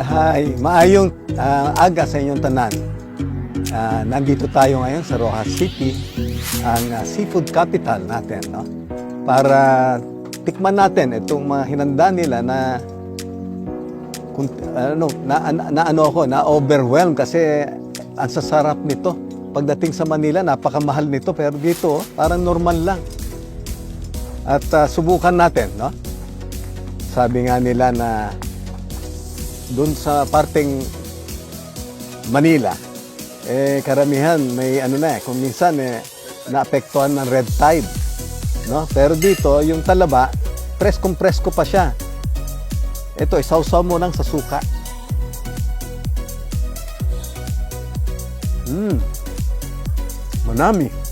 Ay, maayong ah, aga sa inyong tanan. Ah, nandito tayo ngayon sa Rojas City, ang ah, seafood capital natin, no? Para tikman natin itong mga hinanda nila na kung, ano, na, na, na ano ako, na overwhelm kasi ang sasarap nito. Pagdating sa Manila, napakamahal nito pero dito, oh, parang normal lang. At ah, subukan natin, no? Sabi nga nila na doon sa parteng Manila, eh karamihan may ano na eh, kung minsan eh, naapektuhan ng red tide. No? Pero dito, yung talaba, preskong presko pa siya. Ito, isawsaw mo lang sa suka. Mmm. Manami.